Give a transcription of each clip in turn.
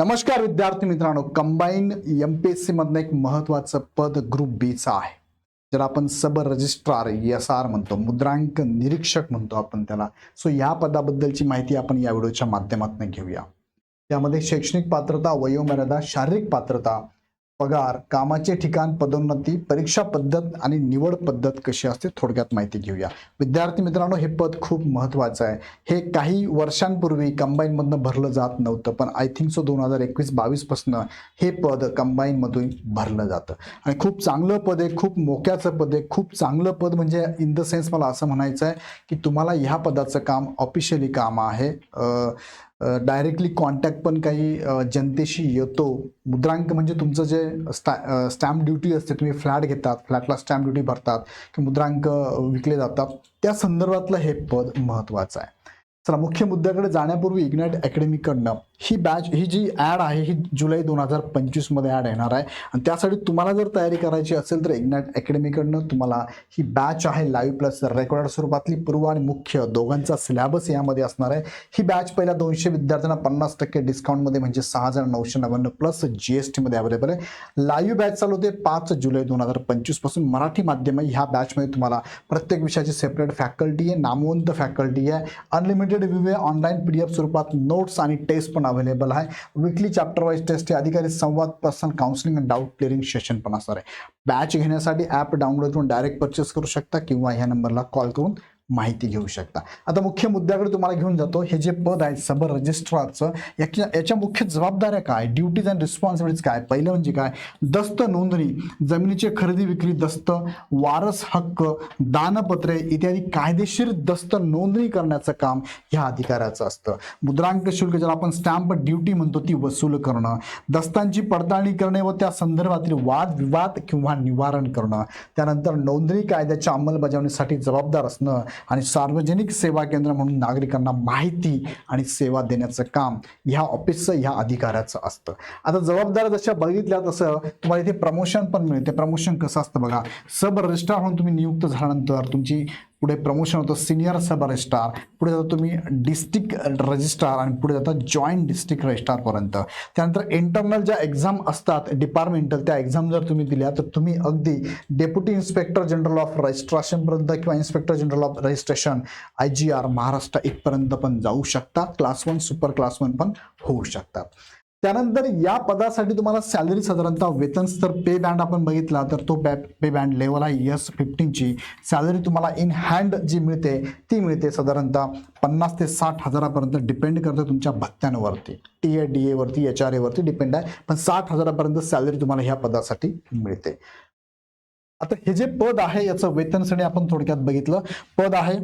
नमस्कार विद्यार्थी मित्रांनो combine M P S C मधनं एक महत्वाचं पद ग्रुप बीचं आहे. ज्याला आपण सब रजिस्ट्रार एस आर म्हणतो मुद्रांक निरीक्षक म्हणतो आपण त्याला. सो या पदाबद्दलची माहिती आपण या व्हिडिओच्या माध्यमातून घेऊया. त्यामध्ये शैक्षणिक पात्रता वयोमर्यादा शारीरिक पात्रता पगार कामाचे ठिकाण पदोन्नती परीक्षा पद्धत आणि निवड पद्धत कशी असते थोडक्यात माहिती घेऊया. विद्यार्थी मित्रांनो हे पद खूप महत्त्वाचं आहे. हे काही वर्षांपूर्वी कंबाईनमधनं भरलं जात नव्हतं पण आय थिंक सो दोन हजार एकवीस बावीसपासनं हे पद कंबाईनमधून भरलं जातं. आणि खूप चांगलं पद आहे खूप मोक्याचं पद आहे. खूप चांगलं पद म्हणजे इन द सेन्स मला असं म्हणायचं आहे की तुम्हाला ह्या पदाचं काम ऑफिशियली काम आहे. डायरेक्टली कॉन्टॅक्ट पण काही जनतेशी येतो. मुद्रांक म्हणजे तुमचं जे स्टॅ स्टॅम्प ड्युटी असते तुम्ही फ्लॅट घेतात फ्लॅटला स्टॅम्प ड्युटी भरतात की मुद्रांक विकले जातात. त्या संदर्भातलं हे पद महत्त्वाचं आहे. चला मुख्य मुद्द्याकडे जाण्यापूर्वी इग्नाईट अकॅडमीकडनं ही बॅच ही जी ॲड आहे ही जुलै दोन हजार पंचवीसमध्ये ॲड येणार आहे. आणि त्यासाठी तुम्हाला जर तयारी करायची असेल तर इग्नाईट अकॅडमीकडनं तुम्हाला ही बॅच आहे लाईव्ह प्लस रेकॉर्ड स्वरूपातली. पूर्व आणि मुख्य दोघांचा सिलेबस यामध्ये असणार आहे. ही बॅच पहिल्या दोनशे विद्यार्थ्यांना पन्नास टक्के डिस्काउंटमध्ये म्हणजे सहा हजार नऊशे नव्याण्णव प्लस जी एस टीमध्ये अवेलेबल आहे. लाईव्ह बॅच चालू होते पाच जुलै दोन हजार पंचवीसपासून. मराठी माध्यम ह्या बॅचमध्ये तुम्हाला प्रत्येक विषयाची सेपरेट फॅकल्टी आहे. नामवंत फॅकल्टी आहे. अनलिमिटेड व्ह्यू आहे ऑनलाईन पी डी एफ स्वरूपात नोट्स आणि टेस्ट पण अवेलेबल आहे. विकली चॅप्टर वाईज टेस्ट आहे अधिकारी संवाद पर्सन काउन्सिलिंग आणि डाऊट क्लिअरिंग सेशन पण असणार आहे. बॅच घेण्यासाठी ॲप डाउनलोड करून डायरेक्ट परचेस करू शकता किंवा ह्या नंबरला कॉल करून माहिती घेऊ शकता. आता मुख्य मुद्द्याकडे तुम्हाला घेऊन जातो. हे जे पद आहे सब रजिस्ट्रारचं याच्या याच्या मुख्य जबाबदाऱ्या काय? ड्युटीज अँड रिस्पॉन्सिबिलिटीज काय? पहिलं म्हणजे काय? दस्त नोंदणी जमिनीची खरेदी विक्री दस्त वारस हक्क दानपत्रे इत्यादी कायदेशीर दस्त नोंदणी करण्याचं काम ह्या अधिकाऱ्याचं असतं. मुद्रांक शुल्क ज्याला आपण स्टॅम्प ड्युटी म्हणतो ती वसूल करणं. दस्तांची पडताळणी करणे व त्या संदर्भातील वाद विवाद किंवा निवारण करणं. त्यानंतर नोंदणी कायद्याच्या अंमलबजावणीसाठी जबाबदार असणं. आणि सार्वजनिक सेवा केंद्र म्हणून नागरिकांना माहिती आणि सेवा देण्याचं काम ह्या ऑफिसचं ह्या अधिकाऱ्याचं असतं. आता जबाबदाऱ्या जशा बघितल्या तसं तुम्हाला इथे प्रमोशन पण मिळते. प्रमोशन कसं असतं बघा. सब रजिस्ट्रार म्हणून तुम्ही नियुक्त झाल्यानंतर तुमची पुढे प्रमोशन होतं सिनियर सब रजिस्ट्रार पुढे जाता तुम्ही डिस्ट्रिक्ट रजिस्ट्रार आणि पुढे जाता जॉईंट डिस्ट्रिक्ट रजिस्ट्रारपर्यंत त्यानंतर इंटरनल ज्या एक्झाम असतात डिपार्टमेंटल त्या एक्झाम जर तुम्ही दिल्या तर तुम्ही अगदी डेप्युटी इन्स्पेक्टर जनरल ऑफ रजिस्ट्रेशनपर्यंत किंवा inspector general of registration I G R Maharashtra इथपर्यंत पण जाऊ शकता. Class one super class one पण होऊ शकतात. त्यानंतर या पदासाठी तुम्हाला सॅलरी साधारणतः वेतन स्तर पे बँड आपण बघितला तर तो बॅ पे बँड लेवल आहे एस फिफ्टीनची सॅलरी तुम्हाला इन हँड जी मिळते ती मिळते साधारणतः पन्नास ते साठ हजारापर्यंत डिपेंड करते तुमच्या भत्त्यांवरती. टी ए डी एवरती एच आर एवरती डिपेंड आहे पण साठ हजारापर्यंत सॅलरी तुम्हाला ह्या पदासाठी मिळते. आता हे जे पद आहे याचं वेतन श्रेणी आपण थोडक्यात बघितलं. पद आहे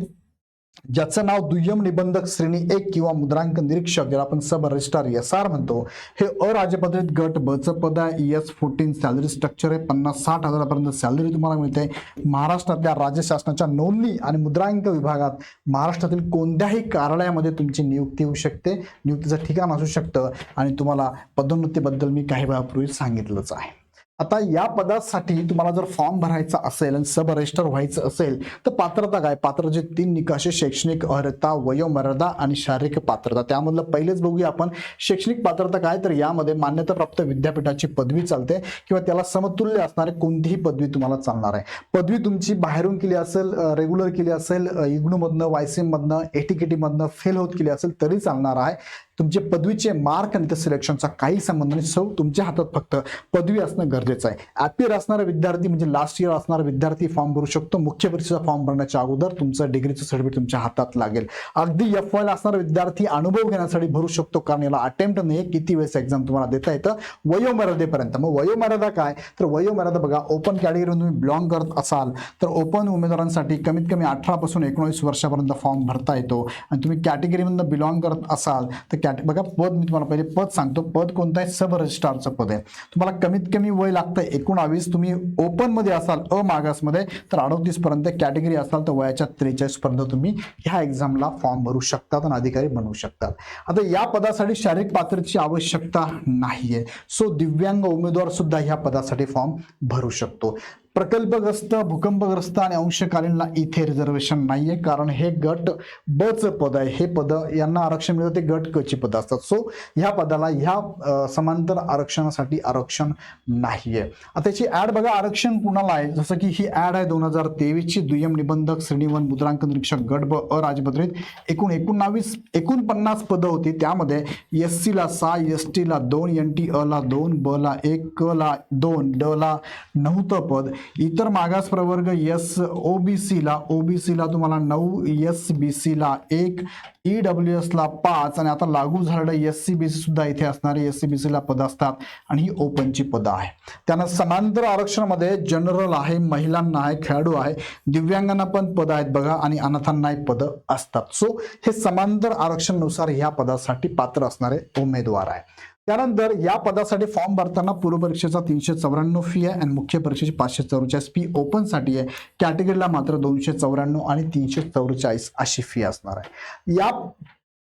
ज्याचं नाव दुय्यम निबंधक श्रेणी एक किंवा मुद्रांक निरीक्षक ज्याला आपण सब रजिस्ट्रार एस आर म्हणतो हे अराजपत्रित गट बचं पद आहे एस फोर्टीन सॅलरी स्ट्रक्चर आहे. पन्नास साठ हजारापर्यंत सॅलरी तुम्हाला मिळते. महाराष्ट्रातल्या राज्य शासनाच्या नोंदणी आणि मुद्रांक विभागात महाराष्ट्रातील कोणत्याही कार्यालयामध्ये तुमची नियुक्ती होऊ शकते. नियुक्तीचं ठिकाण असू शकतं. आणि तुम्हाला पदोन्नतीबद्दल मी काही वेळापूर्वी सांगितलंच आहे. आता या पदासाठी तुम्हाला जर फॉर्म भरायचा असेल आणि सब रजिस्टर व्हायचं असेल तर पात्रता काय? पात्रचे तीन निकष शैक्षणिक अर्हता वयोमर्यादा आणि शारीरिक पात्रता. त्यामधलं पहिलेच बघूया आपण. शैक्षणिक पात्रता काय? तर यामध्ये मान्यताप्राप्त विद्यापीठाची पदवी चालते किंवा त्याला समतुल्य असणारे कोणतीही पदवी तुम्हाला चालणार आहे. पदवी तुमची बाहेरून केली असेल रेग्युलर केली असेल इग्नूमधनं वायसीएममधनं एटीकेटीमधनं फेल होत केली असेल तरी चालणार आहे. तुमचे पदवीचे मार्क आणि त्या सिलेक्शनचा काही संबंध नाही. सौ तुमच्या हातात फक्त पदवी असणं गरजेचं आहे. ॲपियर असणारा विद्यार्थी म्हणजे लास्ट इयर असणारा विद्यार्थी फॉर्म भरू शकतो. मुख्य परीक्षेचा फॉर्म भरण्याच्या अगोदर तुमचं डिग्रीचं सर्टिफिकेट तुमच्या हातात लागेल. अगदी एफ वायला असणारा विद्यार्थी अनुभव घेण्यासाठी भरू शकतो कारण याला अटेम्प्ट नाही किती वेळेस एक्झाम तुम्हाला देता येतं? वयोमर्यादेपर्यंत. मग वयोमर्यादा काय? तर वयोमर्यादा बघा ओपन कॅटेगरीमधून तुम्ही बिलॉंग करत असाल तर ओपन उमेदवारांसाठी कमीत कमी अठरापासून एकोणीस वर्षापर्यंत फॉर्म भरता येतो. आणि तुम्ही कॅटेगरीमधून बिलॉंग करत असाल तर त्या बघा पद मी तुम्हाला पहिले पद सांगतो. पद कोणतं आहे? सब रजिस्ट्रारचं पद आहे. तुम्हाला कमीत कमी वय लागतं एकोणावीस. तुम्ही ओपनमध्ये असाल अ मागासमध्ये तर अडोतीस पर्यंत कॅटेगरी असाल तर वयाच्या त्रेचाळीस पर्यंत तुम्ही ह्या एक्झामला फॉर्म भरू शकतात आणि अधिकारी बनवू शकतात. आता या पदासाठी शारीरिक पात्रतेची आवश्यकता नाहीये. सो दिव्यांग उमेदवार सुद्धा ह्या पदासाठी फॉर्म भरू शकतो. प्रकल्पग्रस्त भूकंपग्रस्त आणि अंशकालीनला इथे रिझर्वेशन नाही आहे कारण हे गट ब च पद आहे. हे पद यांना आरक्षण मिळतं. ते गट क ची पद असतात. सो ह्या पदाला ह्या समांतर आरक्षणासाठी आरक्षण नाही आहे आता याची ॲड बघा. आरक्षण कुणाला आहे? जसं की ही ॲड आहे दोन हजार तेवीसची. दुय्यम निबंधक श्रेणीवन मुद्रांक निरीक्षक गट ब अ राजपत्रित. एकूण एकोणावीस एकोणपन्नास पदं होती. त्यामध्ये एस सीला सहा एस टीला दोन एन टी अ ला दोन ब ला एक क ला दोन ड ला नव्हतं पद. इतर मागास प्रवर्ग एस ओ बी सीला ओ बी सीला तुम्हाला नऊ एस बी सी ला एक ई डब्ल्यू एसला पाच आणि आता लागू झालेलं एस सी बी सी सुद्धा इथे असणारे एस सी बी सी ला पद असतात आणि ही ओपनची पदं आहे. त्यांना समांतर आरक्षणामध्ये जनरल आहे महिलांना आहे खेळाडू आहे दिव्यांगांना पण पदं आहेत बघा आणि अनाथांना पदं असतात. सो हे समांतर आरक्षणानुसार ह्या पदासाठी पात्र असणारे उमेदवार आहे त्यानंतर या पदासाठी फॉर्म भरताना पूर्व परीक्षेचा तीनशे चौऱ्याण्णव फी आहे आणि मुख्य परीक्षेची पाचशे चौवेचाळीस फी ओपनसाठी आहे. कॅटेगरीला मात्र दोनशे चौऱ्याण्णव आणि तीनशे चौवेचाळीस अशी फी असणार आहे. या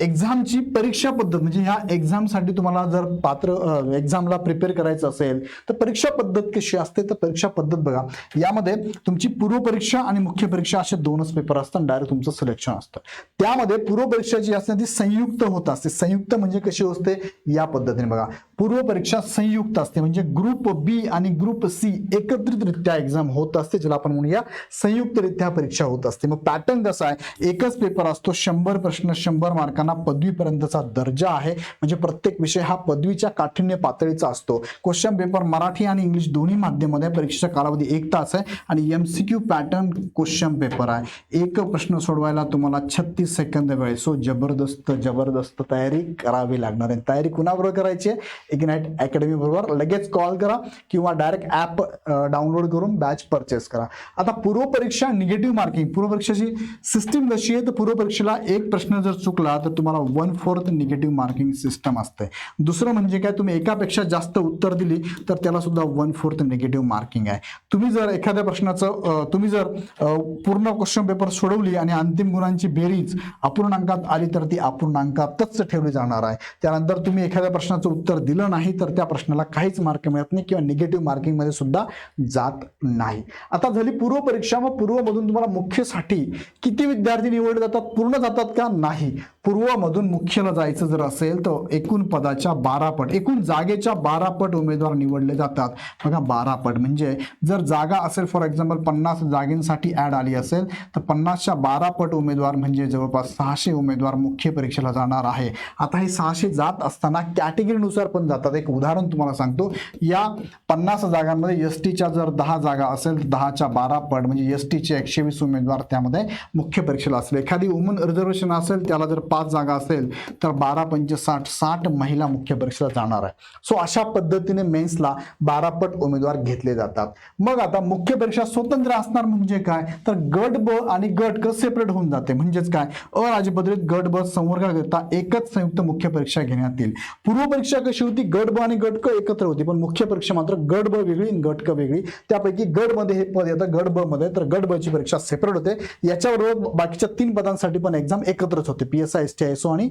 एक्झामची परीक्षा पद्धत म्हणजे ह्या एक्झामसाठी तुम्हाला जर पात्र एक्झामला प्रिपेअर करायचं असेल तर परीक्षा पद्धत कशी असते? तर परीक्षा पद्धत बघा. यामध्ये तुमची पूर्व परीक्षा आणि मुख्य परीक्षा असे दोनच पेपर असतात डायरेक्ट तुमचं सिलेक्शन असतं. त्यामध्ये पूर्व परीक्षा जी असते ती संयुक्त होत असते. संयुक्त म्हणजे कशी असते? या पद्धतीने बघा. पूर्व परीक्षा संयुक्त असते म्हणजे ग्रुप बी आणि ग्रुप सी एकत्रितरित्या एक्झाम होत असते ज्याला आपण म्हणूया संयुक्तरित्या परीक्षा होत असते. मग पॅटर्न कसा आहे? एकच पेपर असतो शंभर प्रश्न शंभर मार्कांना पदवीपर्यंतचा दर्जा आहे. म्हणजे प्रत्येक विषय हा पदवीच्या काठिण्य पातळीचा असतो. क्वेश्चन पेपर मराठी आणि इंग्लिश दोन्ही माध्यमामध्ये परीक्षेचा कालावधी एक तास आहे आणि M C Q pattern question paper आहे. एक प्रश्न सोडवायला तुम्हाला छत्तीस सेकंद वेळ. सो जबरदस्त जबरदस्त तयारी करावी लागणार आहे. तयारी कुणाबरोबर करायची आहे? इग्नाइट अकॅडमी बरोबर. लगेच कॉल करा किंवा डायरेक्ट ॲप डाउनलोड करून बॅच परचेस करा. आता पूर्व परीक्षा निगेटिव्ह मार्किंग पूर्वपरीक्षाची सिस्टीम जशी आहे तर पूर्वपरीक्षेला एक प्रश्न जर चुकला तर तुम्हाला one fourth negative marking system असते दुसरं म्हणजे काय तुम्ही एकापेक्षा जास्त उत्तर दिली तर त्याला सुद्धा वन फोर्थ निगेटिव्ह मार्किंग आहे. तुम्ही जर एखाद्या प्रश्नाचं तुम्ही जर पूर्ण क्वेश्चन पेपर सोडवली आणि अंतिम गुणांची बेरीज अपूर्णांकात आली तर ती अपूर्णांकातच ठेवली जाणार आहे. त्यानंतर तुम्ही एखाद्या प्रश्नाचं उत्तर दिलं नाही तर त्या प्रश्नाला काहीच मार्क मिळत नाही किंवा निगेटिव्ह मार्किंगमध्ये सुद्धा जात नाही. आता झाली पूर्व परीक्षा मग पूर्वमधून तुम्हाला मुख्यसाठी किती विद्यार्थी निवडले जातात पूर्ण जातात का नाही? पूर्व पूर्वमधून मुख्यला जायचं जर असेल तर एकूण पदाच्या बारा पट एकूण जागेच्या बारा पट उमेदवार निवडले जातात. बघा बारा पट म्हणजे जर जागा असेल फॉर एक्झाम्पल पन्नास जागेंसाठी ऍड आली असेल तर पन्नासच्या बारा पट उमेदवार म्हणजे जवळपास सहाशे उमेदवार मुख्य परीक्षेला जाणार आहे. आता हे सहाशे जात असताना कॅटेगरीनुसार पण जातात. एक उदाहरण तुम्हाला सांगतो. या पन्नास जागांमध्ये एस टीच्या जर दहा जागा असेल तर दहाच्या बारा पट म्हणजे एस टीचे एकशे वीस उमेदवार त्यामध्ये मुख्य परीक्षेला असेल. एखादी वुमन रिझर्वेशन असेल त्याला जर पाच जागा असेल तर बारा पंचे साठ साठ महिला मुख्य परीक्षेला जाणार आहे. सो अशा पद्धतीने मेन्सला बारा पट उमेदवार घेतले जातात. मग आता मुख्य परीक्षा स्वतंत्र असणार म्हणजे काय? तर गट ब आणि गट क सेपरेट होऊन जाते. म्हणजेच काय? अराजपत्रित गट ब संवर्गाकरिता एकच संयुक्त मुख्य परीक्षा घेण्यात येईल. पूर्व परीक्षा कशी होती? गट ब आणि गट क एकत्र होती. पण मुख्य परीक्षा मात्र गट ब वेगळी आणि गट क वेगळी. त्यापैकी गटमध्ये हे पद येतं गट ब मध्ये तर गट ब ची परीक्षा सेपरेट होते. याच्याबरोबर बाकीच्या तीन पदांसाठी पण एक्झाम एकत्रच होते. P S I S T I S O आणि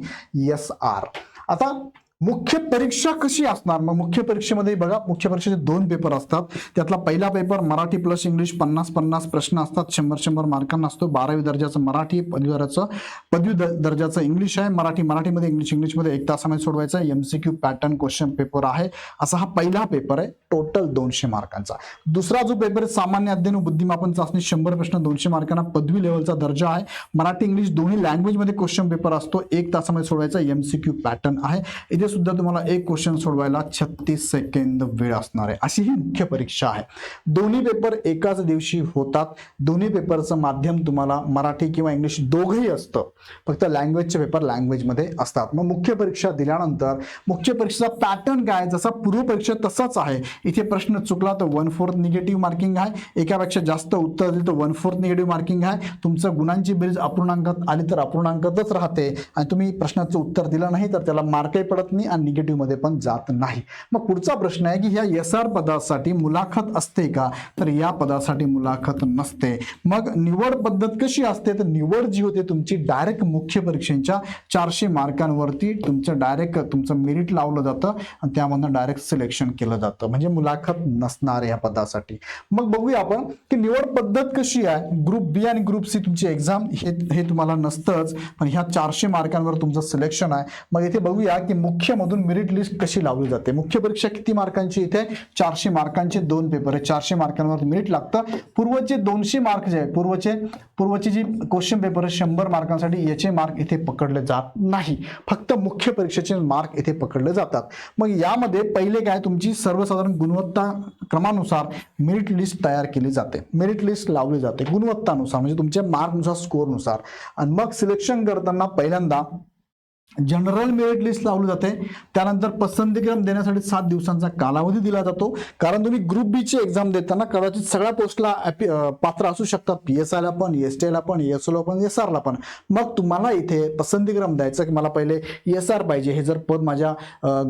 एस आर आता मुख्य परीक्षा कशी असणार? मग मुख्य परीक्षेमध्ये बघा मुख्य परीक्षेचे दोन पेपर असतात. त्यातला पहिला पेपर मराठी प्लस इंग्लिश पन्नास पन्नास प्रश्न असतात. शंभर शंभर मार्कांना असतो. बारावी दर्जाचं मराठी पदवीधराचं पदवी द- दर्जाचं इंग्लिश आहे. मराठी मराठीमध्ये इंग्लिश इंग्लिशमध्ये एक तासामध्ये सोडवायचा. आहे क्यू पॅटर्न क्वेश्चन पेपर आहे. असा हा पहिला पेपर आहे. टोटल दोनशे मार्कांचा. दुसरा जो पेपर आहे सामान्य अध्ययन बुद्धिमापन चाचणी शंभर प्रश्न दोनशे मार्कांना पदवी लेवलचा दर्जा आहे. मराठी इंग्लिश दोन्ही लँग्वेजमध्ये क्वेश्चन पेपर असतो. एक तासामध्ये सोडवायचा. एम सी क्यू पॅटर्न आहे. इथे सुद्धा तुम्हाला एक क्वेश्चन सोडवायला छत्तीस सेकंद वेळ असणार आहे. अशी ही मुख्य परीक्षा आहे. दोन्ही पेपर एकाच दिवशी होतात. दोन्ही पेपरचं माध्यम तुम्हाला मराठी किंवा इंग्लिश दोघंही असतं. फक्त लँग्वेजचे पेपर लँग्वेजमध्ये असतात. मग मुख्य परीक्षा दिल्यानंतर मुख्य परीक्षेचा पॅटर्न काय जसा पूर्व परीक्षा तसाच आहे. इथे प्रश्न चुकला तर वन फोर्थ निगेटिव्ह मार्किंग आहे. एकापेक्षा जास्त उत्तर दिलं तर वन फोर्थ निगेटिव्ह मार्किंग आहे. तुमचं गुणांची बेरीज अपूर्णांकात आली तर अपूर्णांकातच राहते. आणि तुम्ही प्रश्नाचं उत्तर दिलं नाही तर त्याला मार्कही पडत नाही. नाही आणि निगेटिव्हमध्ये पण जात नाही. मग पुढचा प्रश्न आहे की ह्या एस आर पदासाठी मुलाखत असते का? तर या पदासाठी मुलाखत नसते. मग निवड पद्धत कशी असते? तर निवड जी होते तुमची डायरेक्ट मुख्य परीक्षेच्या चारशे मार्कांवरती तुमचं डायरेक्ट तुमचं मेरिट लावलं जातं आणि त्यामधनं डायरेक्ट सिलेक्शन केलं जातं. म्हणजे मुलाखत नसणार या पदासाठी. मग बघूया आपण की निवड पद्धत कशी आहे? ग्रुप बी आणि ग्रुप सी तुमची एक्झाम हे हे तुम्हाला नसतंच पण ह्या चारशे मार्कांवर तुमचं सिलेक्शन आहे. मग इथे बघूया की मुख्य परीक्षेमधून मेरिट लिस्ट कशी लावली जाते? मुख्य परीक्षा किती मार्कांची? इथे चारशे मार्कांचे दोन पेपर आहे चारशे मार्कांवर मेरिट लागतं. पूर्वचे दोनशे मार्क जे आहे पूर्वचे पूर्वचे जी क्वेश्चन पेपर आहे शंभर मार्कांसाठी याचे मार्क इथे पकडले जात नाही. फक्त मुख्य परीक्षेचे मार्क इथे पकडले जातात. मग यामध्ये पहिले काय? तुमची सर्वसाधारण गुणवत्ता क्रमानुसार मेरिट लिस्ट तयार केली जाते. मेरिट लिस्ट लावली जाते गुणवत्तानुसार म्हणजे तुमच्या मार्कनुसार स्कोअरनुसार आणि मग सिलेक्शन करताना पहिल्यांदा जनरल मेरिट लिस्ट लावली जाते. त्यानंतर पसंतीक्रम देण्यासाठी सात दिवसांचा कालावधी दिला जातो. कारण तुम्ही ग्रुप बीची एक्झाम देताना कदाचित सगळ्या पोस्टला पात्र असू शकतात. पी एस आयला पण एस टीला पण एस ओला पण एस आरला पण. मग तुम्हाला इथे पसंतीक्रम द्यायचं की मला पहिले एस आर पाहिजे. हे जर पद माझ्या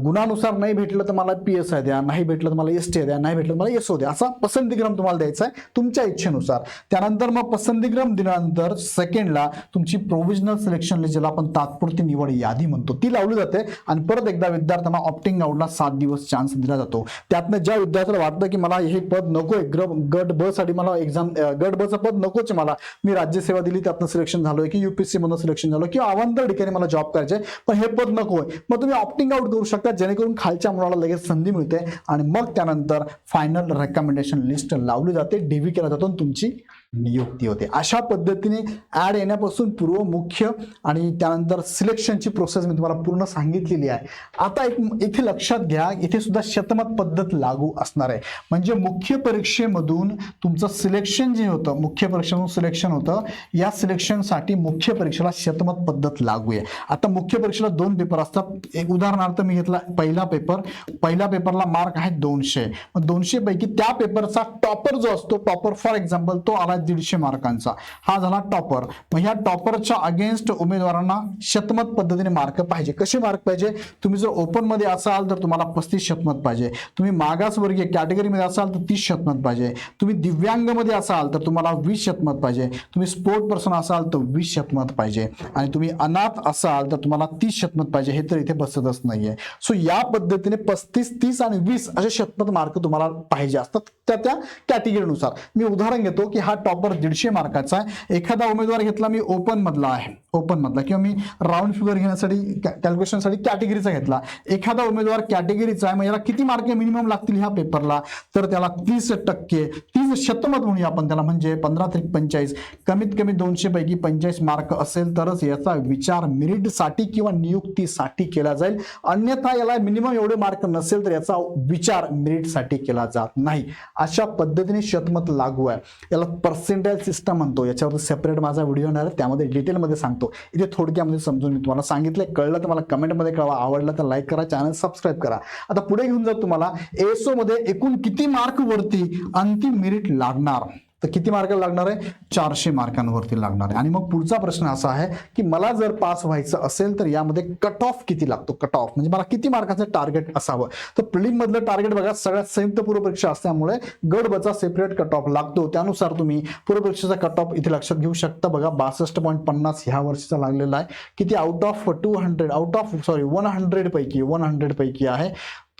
गुणानुसार नाही भेटलं तर मला पी एस आय द्या. नाही भेटलं तर मला एस टी द्या. नाही भेटलं तर मला एस ओ द्या. असा पसंतीक्रम तुम्हाला द्यायचा आहे तुमच्या इच्छेनुसार. त्यानंतर मग पसंतीक्रम दिल्यानंतर सेकंडला तुमची प्रोव्हिजनल सिलेक्शन लिस्ट ज्याला आपण तात्पुरती निवड या यादी म्हणतो. ती लावली जाते आणि परत एकदा विद्यार्थ्यांना ऑप्टिंग आउटला सात दिवस चान्स दिला जातो. त्यातनं ज्या विद्यार्थ्याला वाटतं की मला हे पद नकोय ग्र गट ब साठी मला एक्झाम गट ब पद नकोच मला. मी राज्यसेवा दिली त्यातनं सिलेक्शन झालोय की युपीएससी मधून सिलेक्शन झालं किंवा अवांतर ठिकाणी मला जॉब करायचे पण हे पद नको आहे. मग तुम्ही ऑप्टिंग आउट करू शकता जेणेकरून खालच्या मुलाला लगेच संधी मिळते आणि मग त्यानंतर फायनल रेकमेंडेशन लिस्ट लावली जाते डीव्ही केला जातो आणि तुमची नियुक्ती होते. अशा पद्धतीने ॲड येण्यापासून पूर्व मुख्य आणि त्यानंतर सिलेक्शनची प्रोसेस मी तुम्हाला पूर्ण सांगितलेली आहे. आता एक इथे लक्षात घ्या इथे सुद्धा शतमत पद्धत लागू असणार आहे. म्हणजे मुख्य परीक्षेमधून तुमचं सिलेक्शन जे होतं मुख्य परीक्षेमधून सिलेक्शन होतं या सिलेक्शनसाठी मुख्य परीक्षेला शतमत पद्धत लागू आहे. आता मुख्य परीक्षेला दोन पेपर असतात. एक उदाहरणार्थ मी घेतला पहिला पेपर पहिल्या पेपरला मार्क आहे दोनशे. मग दोनशे पैकी त्या पेपरचा टॉपर जो असतो टॉपर फॉर एक्झाम्पल तो आला दीडशे मार्कांचा. हा झाला टॉपर. मग ह्या टॉपरच्या अगेन्स्ट उमेदवारांना शतमत पद्धतीने मार्क पाहिजे. कसे मार्क पाहिजे? तुम्ही जर ओपनमध्ये असाल तर तुम्हाला पस्तीस शतमत पाहिजे. तुम्ही मागासवर्गीय कॅटेगरीमध्ये असाल तर तीस शतमत पाहिजे. तुम्ही दिव्यांगमध्ये असाल तर तुम्हाला वीस शतमत पाहिजे. तुम्ही स्पोर्ट पर्सन असाल तर वीस शतमत पाहिजे. आणि तुम्ही अनाथ असाल तर तुम्हाला तीस शतमत पाहिजे. हे तर इथे बसतच नाहीये. सो या पद्धतीने पस्तीस तीस आणि वीस असे शतमत मार्क तुम्हाला पाहिजे असतात त्या त्या कॅटेगरीनुसार मी उदाहरण घेतो की हा टॉपर दीडशे मार्काचा आहे. एखादा उमेदवार घेतला मी ओपन मधला आहे. ओपन मधला किंवा मी राऊंड फिगर घेण्यासाठी कॅल्क्युलेशनसाठी कॅटेगरीचा घेतला. एखादा उमेदवार कॅटेगरीचा आहे मग याला किती मार्क मिनिमम लागतील ह्या पेपरला तर त्याला तीस टक्के तीस शतमत म्हणूया आपण त्याला म्हणजे पंधरा ते पंचेचाळीस कमीत कमी दोनशे पैकी पंचेचाळीस मार्क असेल तरच याचा विचार मेरिटसाठी किंवा नियुक्तीसाठी केला जाईल. अन्यथा याला मिनिमम एवढे मार्क नसेल तर याचा विचार मेरिटसाठी केला जात नाही. अशा पद्धतीने शतमत लागू आहे. याला पर्सेंटाईल सिस्टम म्हणतो. याच्यावर सेपरेट माझा व्हिडिओ येणार आहे. त्यामध्ये डिटेलमध्ये सांगतो. इथे थोडक्यामध्ये समजून मी तुम्हाला सांगितलं कळलं तर मला कमेंटमध्ये कळवा. आवडलं तर लाईक करा. चॅनल सबस्क्राईब करा. आता पुढे घेऊन जाऊ तुम्हाला. एसओमध्ये एकूण किती मार्कवरती अंतिम मेरिट लागणार? तर किती मार्क लागणार आहे? चारशे मार्कांवरती लागणार आहे. आणि मग पुढचा प्रश्न असा आहे की मला जर पास व्हायचं असेल तर यामध्ये कट ऑफ किती लागतो? कट ऑफ म्हणजे मला किती मार्काचं टार्गेट असावं? तर प्रिलिम मधलं टार्गेट बघा सगळ्यात संयुक्त पूर्वपरीक्षा असल्यामुळे गडबचा सेपरेट कट ऑफ लागतो. त्यानुसार तुम्ही पूर्वपरीक्षेचा कट ऑफ इथे लक्षात घेऊ शकता बघा बासष्ट पॉईंट पन्नास ह्या वर्षीचा लागलेला आहे. किती out of two hundred out of sorry one hundred पैकी वन हंड्रेड पैकी आहे.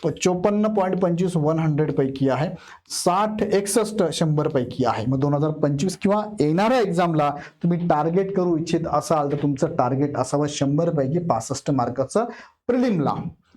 चोपन्न पॉईंट पंचवीस वन हंड्रेडपैकी आहे. साठ एकसष्ट शंभरपैकी आहे. मग दोन हजार पंचवीस किंवा येणाऱ्या एक्झामला तुम्ही टार्गेट करू इच्छित असाल तर तुमचं टार्गेट असावं शंभरपैकी पासष्ट मार्काचं प्रिलिमला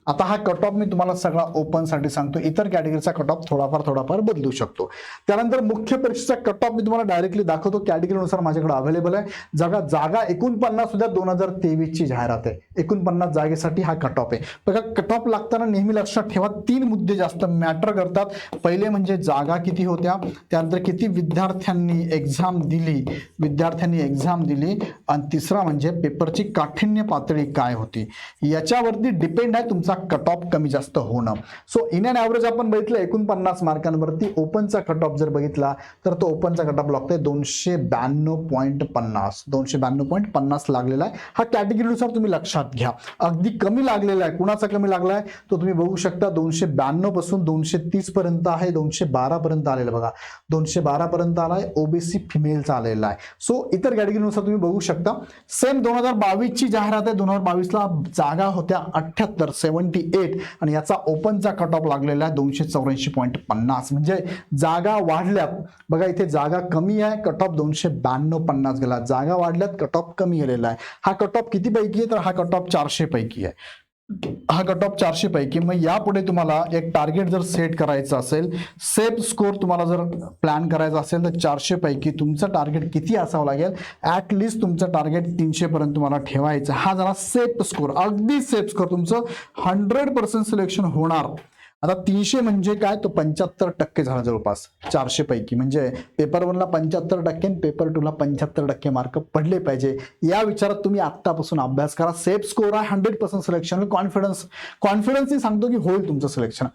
आता हा कट ऑफ मी तुम्हाला सगळा ओपनसाठी सांगतो. इतर कॅटेगरीचा कट ऑफ थोडाफार थोडाफार बदलू शकतो. त्यानंतर मुख्य परीक्षेचा कट ऑफ मी तुम्हाला डायरेक्टली दाखवतो. कॅटेगरीनुसार माझ्याकडे अवेलेबल आहे. जागा जागा एकोणपन्नास सुद्धा दोन हजार तेवीसची जाहिरात आहे. एकोणपन्नास जागेसाठी हा कट ऑफ आहे. बघा कट ऑफ लागताना नेहमी लक्षात ठेवा तीन मुद्दे जास्त मॅटर करतात. पहिले म्हणजे जागा किती होत्या त्यानंतर किती विद्यार्थ्यांनी एक्झाम दिली विद्यार्थ्यांनी एक्झाम दिली आणि तिसरा म्हणजे पेपरची काठिण्य पातळी काय होती. याच्यावरती डिपेंड आहे तुमचा कट ऑफ कमी जास्त होणं. सो इन अँड ॲव्हरेज आपण बघितलं एकोणपन्नास मार्कांवरती ओपनचा कट ऑफ जर बघितला तर तो ओपनचा कट ऑफ लागतोय दोनशे ब्याण्णव पॉईंट पन्नास. दोनशे ब्याण्णव पॉईंट पन्नास लागलेला आहे. हा कॅटेगरीनुसार तुम्ही लक्षात घ्या. अगदी कमी लागलेला आहे. कुणाचा कमी लागलाय? तो तुम्ही बघू शकता दोनशे ब्याण्णवपासून दोनशे तीस पर्यंत आहे दोनशे बारा पर्यंत आलेला बघा. दोनशे बारा पर्यंत आलाय ओबीसी फिमेलचा आलेला आहे. सो इतर कॅटेगरीनुसार तुम्ही बघू शकता. सेम दोन हजार बावीसची जाहिरात आहे. दोन हजार बावीसला जागा होत्या अठ्ठ्याहत्तर सेवन्टी एट आणि याचा ओपनचा कट ऑफ लागलेला आहे दोनशे चौऱ्याऐंशी पॉईंट पन्नास. म्हणजे जागा वाढल्यात. बघा इथे जागा कमी आहे कट ऑफ दोनशे ब्याण्णव पन्नास गेला. जागा वाढल्यात कट ऑफ कमी गेलेला आहे. हा कट ऑफ किती पैकी आहे? तर हा कट ऑफ चारशे पैकी आहे. हा कट ऑफ चारशे पैकी? मग यापुढे तुम्हाला एक टार्गेट जर सेट करायचं असेल सेफ स्कोर तुम्हाला जर प्लॅन करायचा असेल तर चारशे पैकी तुमचं टार्गेट किती असावं लागेल? ॲटलिस्ट तुमचं टार्गेट तीनशे पर्यंत तुम्हाला ठेवायचं. हा जरा सेफ स्कोर अगदी सेफ स्कोर तुमचं हंड्रेड पर्सेंट सिलेक्शन होणार. आता तीनशे म्हणजे काय? तो पंच्याहत्तर टक्के झाला जवळपास. चारशे पैकी. म्हणजे पेपर वनला पंच्याहत्तर टक्के आणि पेपर टूला पंच्याहत्तर टक्के मार्क पडले पाहिजे. या विचारात तुम्ही आत्तापासून अभ्यास करा. सेफ स्कोर आहे हंड्रेड पर्सेंट सिलेक्शन कॉन्फिडन्स कॉन्फिडन्सनी सांगतो की होईल तुमचं सिलेक्शन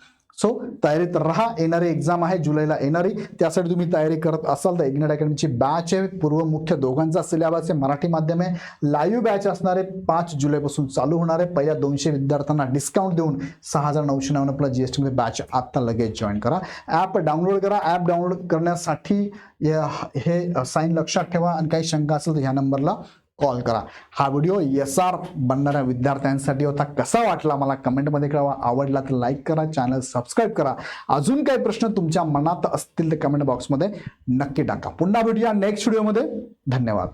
सो तयारीत राहा. येणारी एक्झाम आहे जुलैला येणारी. त्यासाठी तुम्ही तयारी करत असाल तर इग्नेट अकॅडमीची बॅच आहे. पूर्व मुख्य दोघांचा सिलेबस आहे. मराठी माध्यम आहे. लाईव्ह बॅच असणारे पाच जुलैपासून चालू होणार आहे. पहिल्या दोनशे विद्यार्थ्यांना डिस्काउंट देऊन सहा हजार नऊशे नव्याण्णव प्लस जी एस टीमध्ये बॅच आत्ता लगेच जॉईन करा. ॲप डाउनलोड करा. ॲप डाउनलोड करण्यासाठी या- हे साईन लक्षात ठेवा. आणि काही शंका असेल तर ह्या नंबरला कॉल करा. हा व्हिडिओ एस आर बनणाऱ्या विद्यार्थ्यांसाठी होता. कसा वाटला मला कमेंटमध्ये कळवा. आवडला तर लाईक करा. चॅनल सबस्क्राईब करा. अजून काही प्रश्न तुमच्या मनात असतील तर कमेंट बॉक्समध्ये नक्की टाका. पुन्हा भेटूया नेक्स्ट व्हिडिओमध्ये धन्यवाद.